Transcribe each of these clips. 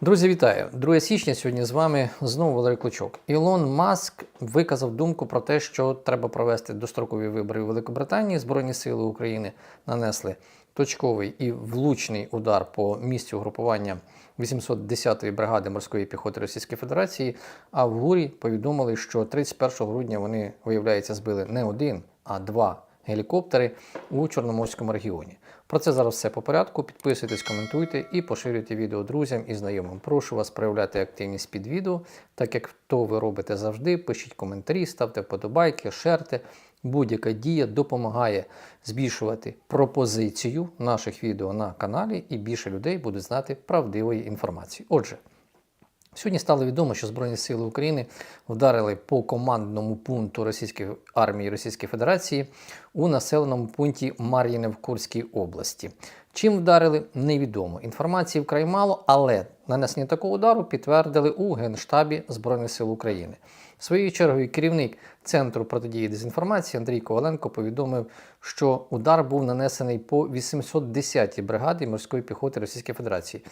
Друзі, вітаю! 2 січня сьогодні з вами знову Валерій Клочок. Ілон Маск виказав думку про те, що треба провести дострокові вибори у Великобританії. Збройні сили України нанесли точковий і влучний удар по місцю групування 810-ї бригади морської піхоти Російської Федерації. А в ГУРі повідомили, що 31 грудня вони, виявляється, збили не один, а два гелікоптери у Чорноморському регіоні. Про це зараз все по порядку. Підписуйтесь, коментуйте і поширюйте відео друзям і знайомим. Прошу вас проявляти активність під відео, так як то ви робите завжди. Пишіть коментарі, ставте вподобайки, шерте. Будь-яка дія допомагає збільшувати пропозицію наших відео на каналі, і більше людей буде знати правдивої інформації. Отже. Сьогодні стало відомо, що Збройні Сили України вдарили по командному пункту російської армії Російської Федерації у населеному пункті Мар'їне в Курській області. Чим вдарили, невідомо. Інформації вкрай мало, але нанесення такого удару підтвердили у Генштабі Збройних сил України. Своєю чергою керівник Центру протидії дезінформації Андрій Коваленко повідомив, що удар був нанесений по 810-й бригаді морської піхоти Російської Федерації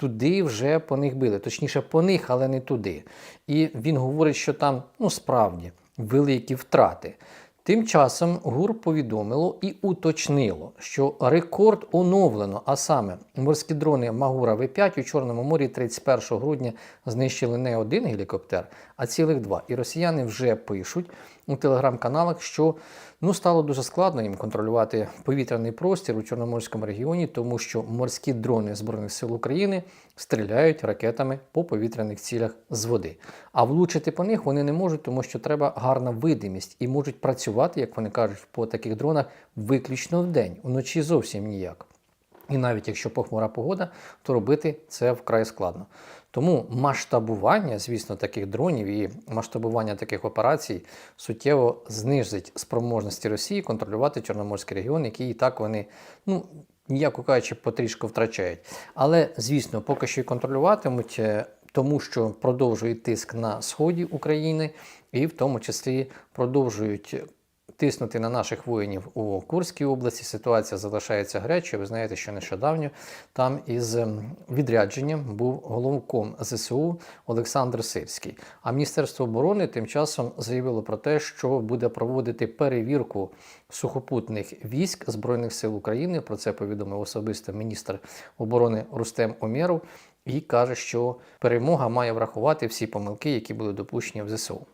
туди вже по них били. Точніше, по них, але не туди. І він говорить, що там ну справді великі втрати. Тим часом ГУР повідомило і уточнило, що рекорд оновлено, а саме морські дрони Магура В5 у Чорному морі 31 грудня знищили не один гелікоптер, а цілих два. І росіяни вже пишуть у телеграм-каналах, що ну стало дуже складно їм контролювати повітряний простір у Чорноморському регіоні, тому що морські дрони Збройних сил України стріляють ракетами по повітряних цілях з води. А влучити по них вони не можуть, тому що треба гарна видимість і можуть працювати, як вони кажуть, по таких дронах виключно в день, вночі зовсім ніяк. І навіть якщо похмура погода, то робити це вкрай складно. Тому масштабування, звісно, таких дронів і масштабування таких операцій суттєво знизить спроможності Росії контролювати Чорноморський регіон, який і так вони, ну ніяко кажучи, потрішку втрачають. Але, звісно, поки що і контролюватимуть, е, тому що продовжують тиск на сході України, і в тому числі продовжують тиснути на наших воїнів у Курській області. Ситуація залишається гарячою. Ви знаєте, що нещодавно там із ем, відрядженням був головком ЗСУ Олександр Сирський. А Міністерство оборони тим часом заявило про те, що буде проводити перевірку сухопутних військ Збройних сил України. Про це повідомив особисто міністр оборони Рустем Омєров. І каже, що перемога має врахувати всі помилки, які були допущені в ЗСУ.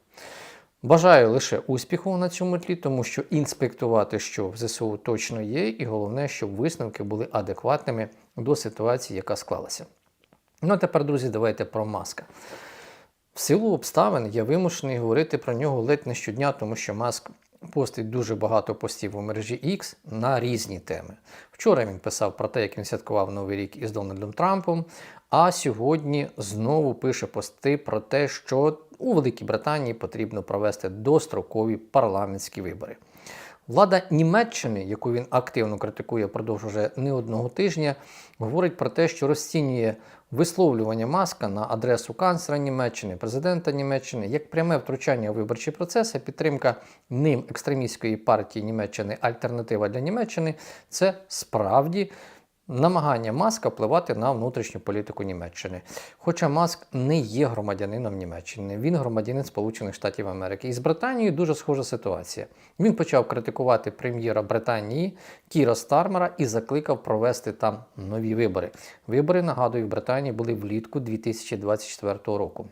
Бажаю лише успіху на цьому тлі, тому що інспектувати, що в ЗСУ точно є, і головне, щоб висновки були адекватними до ситуації, яка склалася. Ну а тепер, друзі, давайте про маска. В силу обставин я вимушений говорити про нього ледь не щодня, тому що маск постить дуже багато постів у мережі X на різні теми. Вчора він писав про те, як він святкував Новий рік із Дональдом Трампом. А сьогодні знову пише пости про те, що у Великій Британії потрібно провести дострокові парламентські вибори. Влада Німеччини, яку він активно критикує впродовж уже не одного тижня, говорить про те, що розцінює висловлювання маска на адресу канцлера Німеччини, президента Німеччини як пряме втручання у виборчі процеси, підтримка ним екстремістської партії Німеччини Альтернатива для Німеччини це справді намагання Маска впливати на внутрішню політику Німеччини. Хоча Маск не є громадянином Німеччини, він громадянин Сполучених Штатів Америки. І з Британією дуже схожа ситуація. Він почав критикувати прем'єра Британії Кіра Стармера і закликав провести там нові вибори. Вибори, нагадую, в Британії були влітку 2024 року.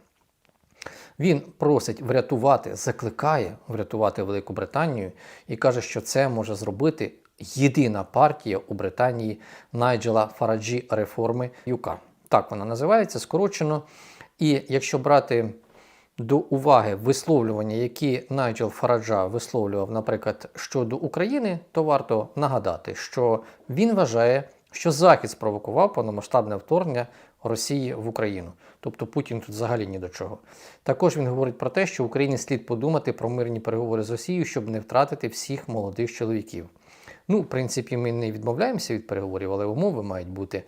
Він просить врятувати, закликає врятувати Велику Британію і каже, що це може зробити єдина партія у Британії Найджела Фараджі реформи ЮК. Так вона називається скорочено. І якщо брати до уваги висловлювання, які Найджел Фараджа висловлював, наприклад, щодо України, то варто нагадати, що він вважає, що Захід спровокував повномасштабне вторгнення Росії в Україну. Тобто Путін тут взагалі ні до чого. Також він говорить про те, що Україні слід подумати про мирні переговори з Росією, щоб не втратити всіх молодих чоловіків. Ну, в принципі, ми не відмовляємося від переговорів, але умови мають бути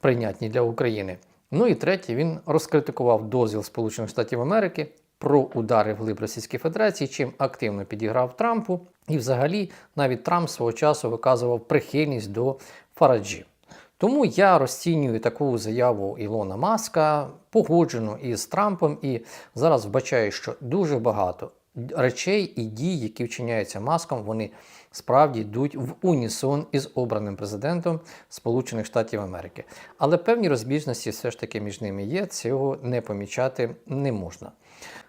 прийнятні для України. Ну і третє, він розкритикував дозвіл Сполучених Штатів Америки про удари в глиб Російської Федерації, чим активно підіграв Трампу. І взагалі навіть Трамп свого часу виказував прихильність до Фараджі. Тому я розцінюю таку заяву Ілона Маска, погоджену із Трампом, і зараз вбачаю, що дуже багато речей і дій, які вчиняються маском, вони справді йдуть в унісон із обраним президентом Сполучених Штатів Америки. Але певні розбіжності все ж таки між ними є, цього не помічати не можна.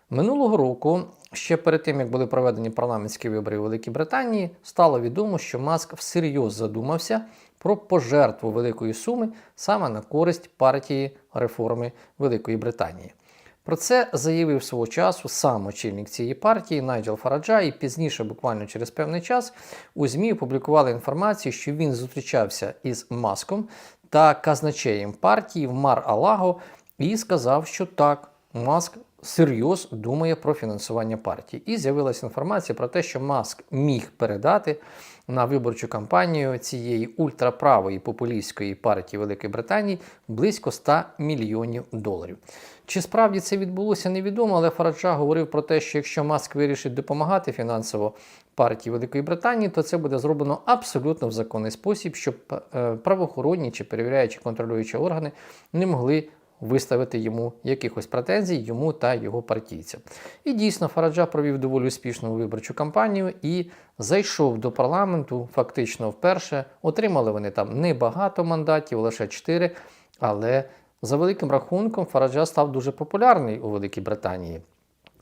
Минулого року, ще перед тим як були проведені парламентські вибори у Великій Британії, стало відомо, що Маск всерйоз задумався про пожертву великої суми саме на користь партії реформи Великої Британії. Про це заявив свого часу сам очільник цієї партії Найджел Фараджа, і пізніше, буквально через певний час, у ЗМІ опублікували інформацію, що він зустрічався із Маском та казначеєм партії в Мар-Алаго і сказав, що так, Маск серйоз думає про фінансування партії. І з'явилася інформація про те, що Маск міг передати на виборчу кампанію цієї ультраправої популістської партії Великої Британії близько 100 мільйонів доларів. Чи справді це відбулося, невідомо, але Фараджа говорив про те, що якщо Маск вирішить допомагати фінансово партії Великої Британії, то це буде зроблено абсолютно в законний спосіб, щоб е, правоохоронні чи перевіряючі контролюючі органи не могли виставити йому якихось претензій йому та його партійцям. І дійсно, Фараджа провів доволі успішну виборчу кампанію і зайшов до парламенту фактично вперше. Отримали вони там небагато мандатів, лише 4, але за великим рахунком Фараджа став дуже популярний у Великій Британії.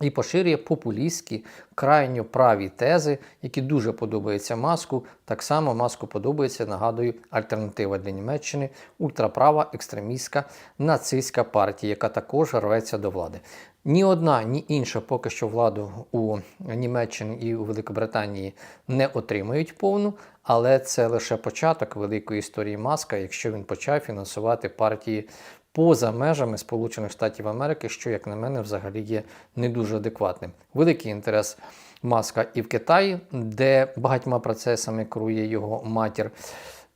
І поширює популістські, крайньо праві тези, які дуже подобаються маску. Так само маску подобається, нагадую, альтернатива для Німеччини, ультраправа, екстремістська нацистська партія, яка також рветься до влади. Ні одна, ні інша поки що владу у Німеччині і у Великобританії не отримують повну, але це лише початок великої історії маска, якщо він почав фінансувати партії поза межами Сполучених Штатів Америки, що, як на мене, взагалі є не дуже адекватним. Великий інтерес маска і в Китаї, де багатьма процесами керує його матір.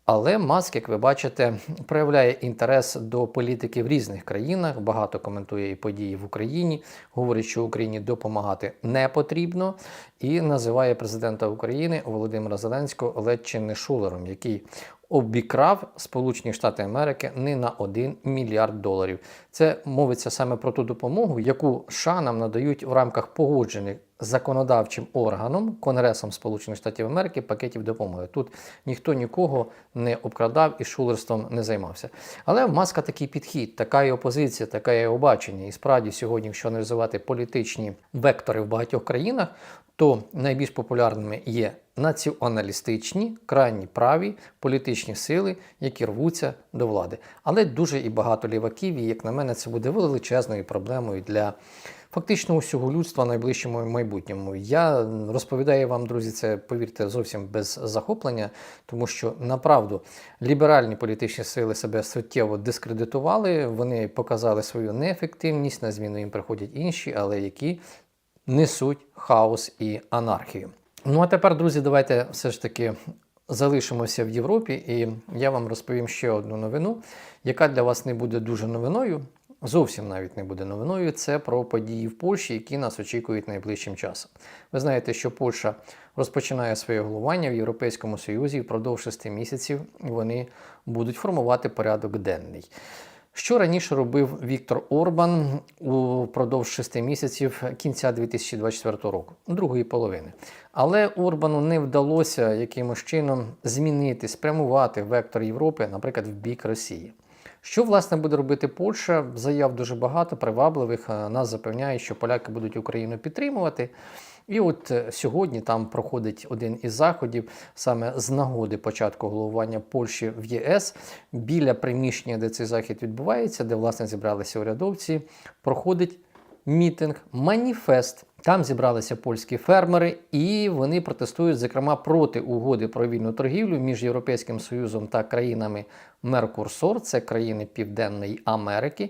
Але Маск, як ви бачите, проявляє інтерес до політики в різних країнах, багато коментує і події в Україні, говорить, що Україні допомагати не потрібно, і називає президента України Володимира Зеленського ледь чи не шулером, який обікрав Сполучені Штати Америки не на 1 мільярд доларів. Це мовиться саме про ту допомогу, яку США нам надають в рамках погоджених законодавчим органом Конгресом Сполучених Штатів Америки пакетів допомоги. Тут ніхто нікого не обкрадав і шулерством не займався. Але в маска такий підхід, така і опозиція, таке і обачення. І справді сьогодні, якщо аналізувати політичні вектори в багатьох країнах, то найбільш популярними є націоналістичні, крайні праві політичні сили, які рвуться до влади. Але дуже і багато ліваків, і як на мене, це буде величезною проблемою для фактично усього людства в найближчому майбутньому. Я розповідаю вам, друзі, це повірте зовсім без захоплення, тому що направду ліберальні політичні сили себе суттєво дискредитували, вони показали свою неефективність, на зміну їм приходять інші, але які несуть хаос і анархію. Ну а тепер, друзі, давайте все ж таки залишимося в Європі, і я вам розповім ще одну новину, яка для вас не буде дуже новиною. Зовсім навіть не буде новиною. Це про події в Польщі, які нас очікують найближчим часом. Ви знаєте, що Польща розпочинає своє головування в Європейському Союзі і впродовж шести місяців вони будуть формувати порядок денний. Що раніше робив Віктор Орбан упродовж шести місяців кінця 2024 року, другої половини. Але Орбану не вдалося якимось чином змінити, спрямувати вектор Європи, наприклад, в бік Росії. Що власне буде робити Польща? Заяв дуже багато, привабливих. Нас запевняють, що поляки будуть Україну підтримувати. І от е, сьогодні там проходить один із заходів саме з нагоди початку головування Польщі в ЄС біля приміщення, де цей захід відбувається, де власне зібралися урядовці. Проходить мітинг, маніфест. Там зібралися польські фермери, і вони протестують, зокрема, проти угоди про вільну торгівлю між Європейським Союзом та країнами Меркурсор, це країни Південної Америки.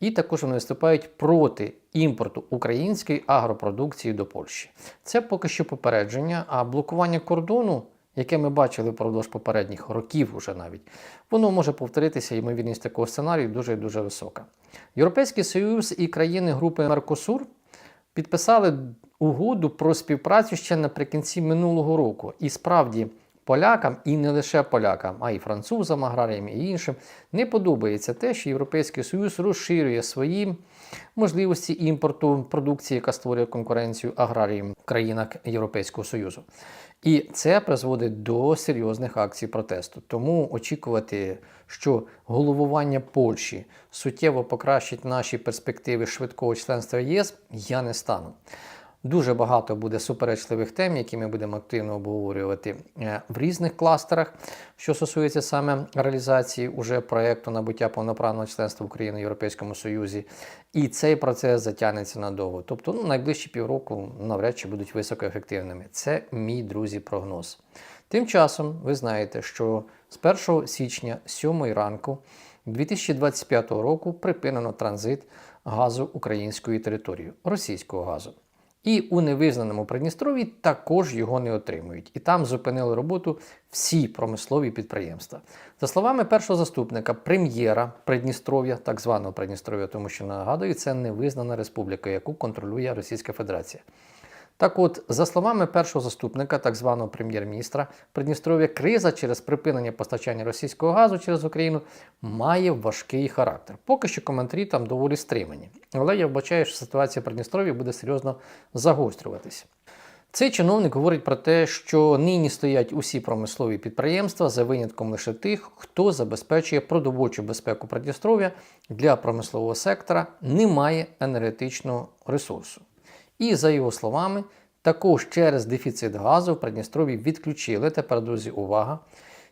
І також вони виступають проти імпорту української агропродукції до Польщі. Це поки що попередження, а блокування кордону, яке ми бачили впродовж попередніх років, уже навіть, воно може повторитися, ймовірність такого сценарію дуже дуже висока. Європейський Союз і країни групи Меркосур підписали угоду про співпрацю ще наприкінці минулого року. І справді полякам, і не лише полякам, а й французам, аграріям і іншим, не подобається те, що Європейський Союз розширює свої можливості імпорту продукції, яка створює конкуренцію аграріям в країнах Європейського Союзу. І це призводить до серйозних акцій протесту. Тому очікувати, що головування Польщі суттєво покращить наші перспективи швидкого членства ЄС, я не стану. Дуже багато буде суперечливих тем, які ми будемо активно обговорювати е, в різних кластерах, що стосується саме реалізації уже проєкту набуття повноправного членства України в Європейському Союзі. І цей процес затягнеться надовго. Тобто, ну, найближчі півроку навряд чи будуть високоефективними. Це мій друзі прогноз. Тим часом ви знаєте, що з 1 січня 7 ранку 2025 року припинено транзит газу українською територією, російського газу. І у невизнаному Придністров'ї також його не отримують. І там зупинили роботу всі промислові підприємства. За словами першого заступника прем'єра Придністров'я, так званого Придністров'я, тому що нагадую, це невизнана республіка, яку контролює Російська Федерація. Так от, за словами першого заступника, так званого прем'єр-міністра Придністров'я, криза через припинення постачання російського газу через Україну має важкий характер. Поки що коментарі там доволі стримані. Але я вбачаю, що ситуація в Придністров'ї буде серйозно загострюватися. Цей чиновник говорить про те, що нині стоять усі промислові підприємства за винятком лише тих, хто забезпечує продовольчу безпеку Придністров'я для промислового сектора, немає енергетичного ресурсу. І за його словами, також через дефіцит газу в Придністров'ї відключили, тепер, друзі, увага,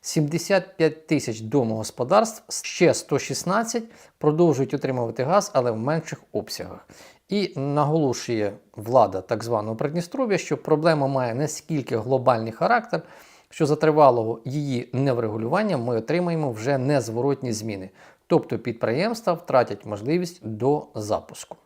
75 тисяч домогосподарств, ще 116 продовжують отримувати газ, але в менших обсягах. І наголошує влада так званого Придністров'я, що проблема має наскільки глобальний характер, що за тривалого її неврегулювання ми отримаємо вже незворотні зміни. Тобто підприємства втратять можливість до запуску.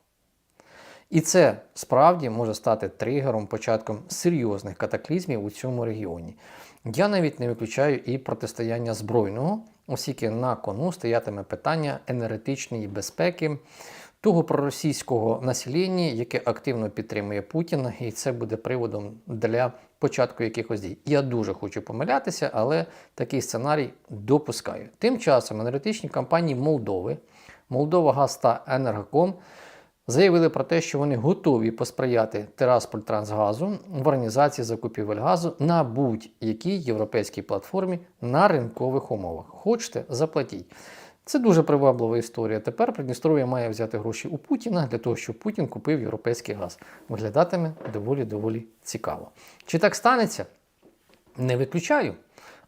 І це справді може стати тригером, початком серйозних катаклізмів у цьому регіоні. Я навіть не виключаю і протистояння збройного, оскільки на кону стоятиме питання енергетичної безпеки того проросійського населення, яке активно підтримує Путіна, і це буде приводом для початку якихось дій. Я дуже хочу помилятися, але такий сценарій допускаю. Тим часом енергетичні компанії Молдови, Молдова Газ та Енергоком заявили про те, що вони готові посприяти Терасполь Трансгазу в організації закупівель газу на будь-якій європейській платформі на ринкових умовах. Хочете, заплатіть. Це дуже приваблива історія. Тепер Придністров'я має взяти гроші у Путіна для того, щоб Путін купив європейський газ. Виглядатиме доволі доволі цікаво. Чи так станеться? Не виключаю.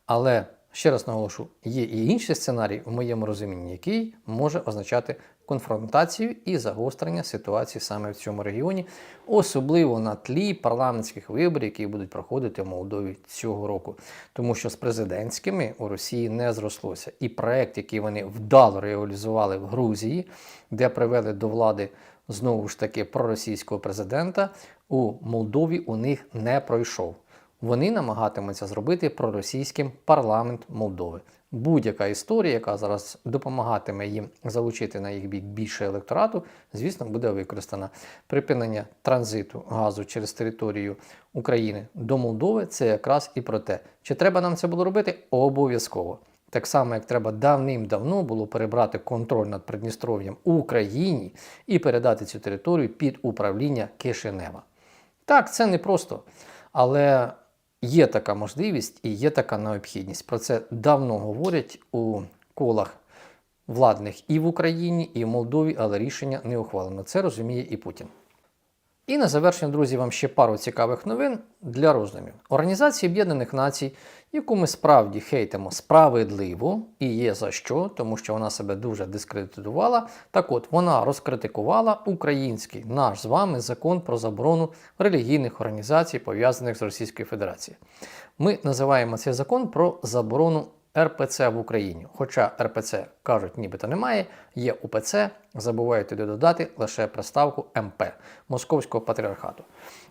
Але ще раз наголошу, є і інший сценарій, в моєму розумінні, який може означати конфронтацію і загострення ситуації саме в цьому регіоні, особливо на тлі парламентських виборів, які будуть проходити в Молдові цього року. Тому що з президентськими у Росії не зрослося. І проект, який вони вдало реалізували в Грузії, де привели до влади знову ж таки проросійського президента, у Молдові у них не пройшов. Вони намагатимуться зробити проросійським парламент Молдови. Будь-яка історія, яка зараз допомагатиме їм залучити на їх бік більше електорату, звісно, буде використана. Припинення транзиту газу через територію України до Молдови це якраз і про те, чи треба нам це було робити обов'язково. Так само, як треба давним-давно було перебрати контроль над Придністров'ям у Україні і передати цю територію під управління Кишинева. Так, це не просто, але Є така можливість і є така необхідність. Про це давно говорять у колах владних і в Україні, і в Молдові, але рішення не ухвалено. Це розуміє і Путін. І на завершення, друзі, вам ще пару цікавих новин для роздумів. Організація Об'єднаних Націй, яку ми справді хейтимо справедливо і є за що, тому що вона себе дуже дискредитувала. Так от вона розкритикувала український наш з вами закон про заборону релігійних організацій, пов'язаних з Російською Федерацією. Ми називаємо цей закон про заборону РПЦ в Україні. Хоча РПЦ кажуть, нібито немає, є УПЦ, забувають додати лише приставку МП Московського патріархату.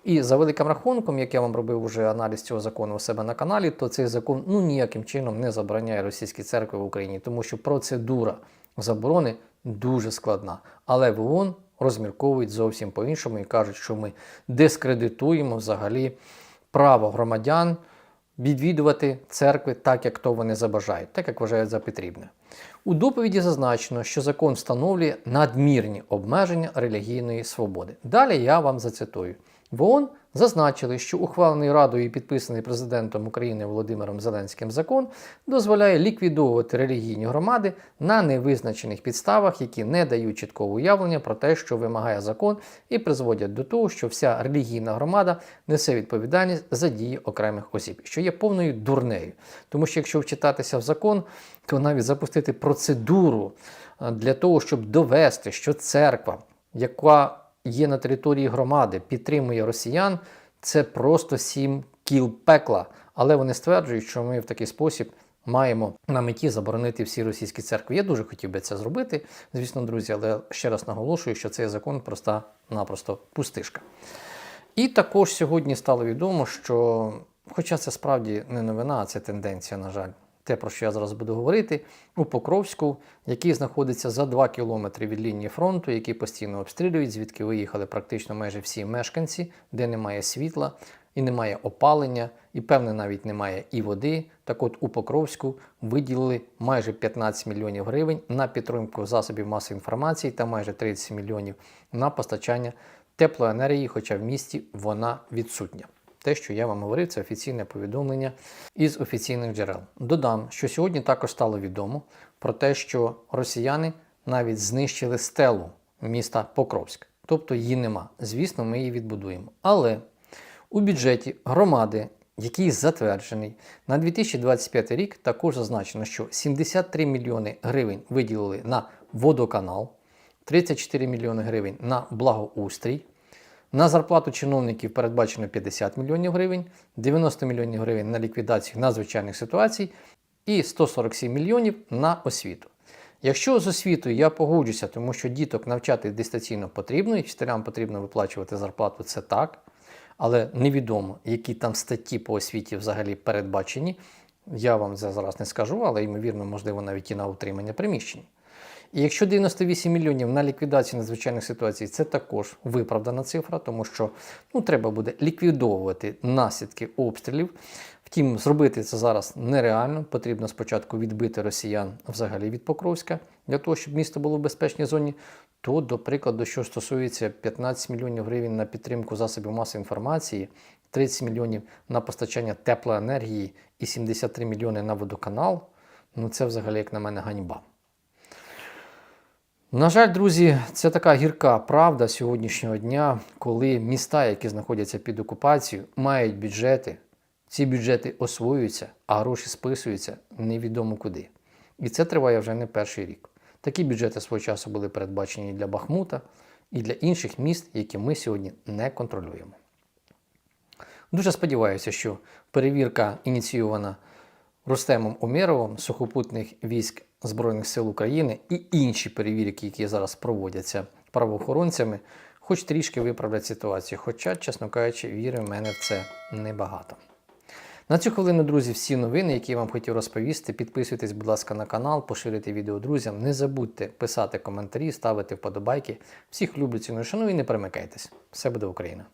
І за великим рахунком, як я вам робив уже аналіз цього закону у себе на каналі, то цей закон ну ніяким чином не забороняє російські церкви в Україні, тому що процедура заборони дуже складна. Але в ООН розмірковують зовсім по-іншому і кажуть, що ми дискредитуємо взагалі право громадян відвідувати церкви так, як то вони забажають, так як вважають за потрібне. У доповіді зазначено, що закон встановлює надмірні обмеження релігійної свободи. Далі я вам зацитую. В ООН зазначили, що ухвалений Радою і підписаний президентом України Володимиром Зеленським закон дозволяє ліквідовувати релігійні громади на невизначених підставах, які не дають чіткого уявлення про те, що вимагає закон, і призводять до того, що вся релігійна громада несе відповідальність за дії окремих осіб, що є повною дурнею. Тому що якщо вчитатися в закон, то навіть запустити процедуру е, для того, щоб довести, що церква, яка є на території громади, підтримує росіян, це просто сім кіл пекла. Але вони стверджують, що ми в такий спосіб маємо на меті заборонити всі російські церкви. Я дуже хотів би це зробити, звісно, друзі, але ще раз наголошую, що цей закон проста-напросто пустишка. І також сьогодні стало відомо, що, хоча це справді не новина, а це тенденція, на жаль, те, про що я зараз буду говорити, у Покровську, який знаходиться за 2 кілометри від лінії фронту, який постійно обстрілюють, звідки виїхали практично майже всі мешканці, де немає світла і немає опалення, і певне навіть немає і води. Так от у Покровську виділили майже 15 мільйонів гривень на підтримку засобів масової інформації та майже 30 мільйонів на постачання теплоенергії, хоча в місті вона відсутня. Те, що я вам говорив, це офіційне повідомлення із офіційних джерел. Додам, що сьогодні також стало відомо про те, що росіяни навіть знищили стелу міста Покровськ. Тобто її нема. Звісно, ми її відбудуємо. Але у бюджеті громади, який затверджений на 2025 рік, також зазначено, що 73 мільйони гривень виділили на водоканал, 34 мільйони гривень на благоустрій. На зарплату чиновників передбачено 50 мільйонів гривень, 90 мільйонів гривень на ліквідацію надзвичайних ситуацій і 147 мільйонів на освіту. Якщо з освітою я погоджуся, тому що діток навчати дистанційно потрібно, і вчителям потрібно виплачувати зарплату, це так. Але невідомо, які там статті по освіті взагалі передбачені. Я вам це зараз не скажу, але ймовірно, можливо, навіть і на утримання приміщень. І якщо 98 мільйонів на ліквідацію надзвичайних ситуацій, це також виправдана цифра, тому що ну, треба буде ліквідовувати наслідки обстрілів. Втім, зробити це зараз нереально. Потрібно спочатку відбити росіян взагалі від Покровська для того, щоб місто було в безпечній зоні. То, до прикладу, що стосується 15 мільйонів гривень на підтримку засобів масової інформації, 30 мільйонів на постачання теплоенергії і 73 мільйони на водоканал, ну це взагалі, як на мене, ганьба. На жаль, друзі, це така гірка правда сьогоднішнього дня, коли міста, які знаходяться під окупацією, мають бюджети. Ці бюджети освоюються, а гроші списуються невідомо куди. І це триває вже не перший рік. Такі бюджети свого часу були передбачені для Бахмута, і для інших міст, які ми сьогодні не контролюємо. Дуже сподіваюся, що перевірка ініційована Рустемом Умєровим сухопутних військ Збройних сил України і інші перевірки, які зараз проводяться правоохоронцями, хоч трішки виправлять ситуацію. Хоча, чесно кажучи, віри в мене в це небагато. На цю хвилину, друзі, всі новини, які я вам хотів розповісти. Підписуйтесь, будь ласка, на канал, поширюйте відео друзям. Не забудьте писати коментарі, ставити вподобайки. Всіх люблю, ціную, шаную і не перемикайтесь. Все буде Україна!